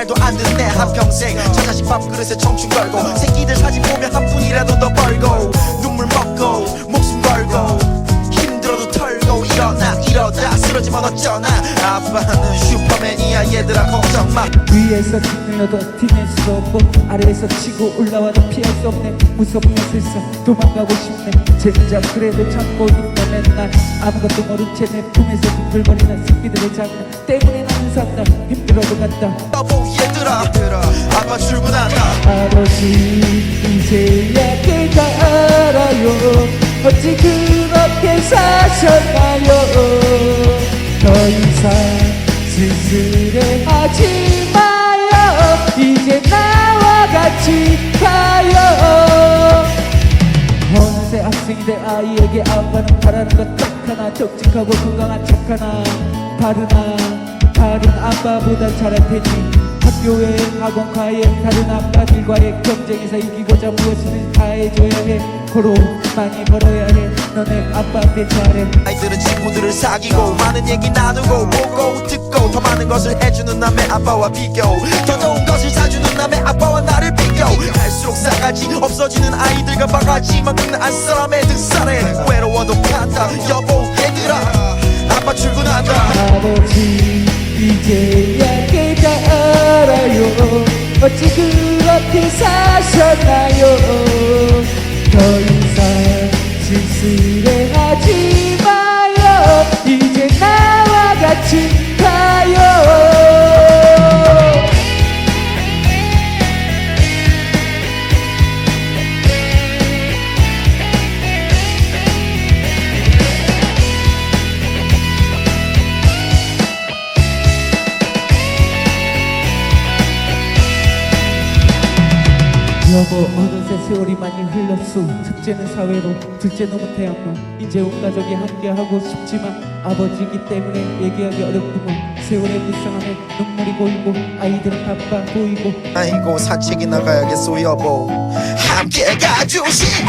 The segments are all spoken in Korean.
말도 안 듣네 한평생. 저 자식 밥그릇에 청춘 걸고 새끼들 사진 보면 한 푼이라도 더 벌고 눈물 먹고 목숨 걸고 힘들어도 털고 일어나 이러다. 쓰러지면 어쩌나. 아빠는 슈퍼맨이야 얘들아 걱정 마. 위에서 짓눌러도 티낼 수 없고 아래에서 치고 올라와도 피할 수 없네. 무섭네 슬슬 도망가고 싶네. 젠장 그래도 참고 있네 맨날 아무것도 모른 채 내 품에서 둥글거리는 새끼들의 장난 때문에 산다. 힘들어도 간다. 여보 얘들아. 아빠 출근한다. 아버지 이제야 깨달아요. 어찌 그렇게 사셨나요? 더 이상 쓸쓸해하지 마요. 이제 나와 같이 가요. 어느새 학생이 된 아이에게 아빠는 바라는 것 딱 하나. 정직하고 건강한 척 하나. 바르나 다른 아빠보다 잘할 테니 학교에 학원 과외 다른 아빠들과의 경쟁에서 이기고자 무엇이든 다 해줘야 해. 고로 많이 벌어야 해. 너네 아빠한테 잘해. 아이들은 친구들을 사귀고 많은 얘기 나누고 보고 듣고 더 많은 것을 해주는 남의 아빠와 비교. 더 좋은 것을 사주는 남의 아빠와 나를 비교. 갈수록 싸가지 없어지는 아이들과 바가지만 긁는 안 사람의 등살에 외로워도 간다. 여보 얘들아 아빠 출근한다. 아버지 이제야 깨달아요. 어찌 그렇게 사셨나요? 더 이상 쓸쓸 여보 어느새 세월이 많이 흘렀소. 첫째는 사회로 둘째는 태양로 이제 온 가족이 함께하고 싶지만 아버지이기 때문에 얘기하기 어렵구먼. 세월의 불쌍함에 눈물이 고이고 아이들은 바빠 보이고. 아이고 산책이 나가야겠소 여보. 함께 가주시오!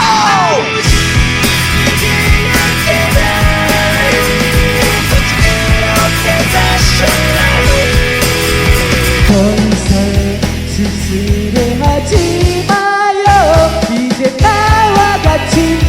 더 이상 쓸쓸 team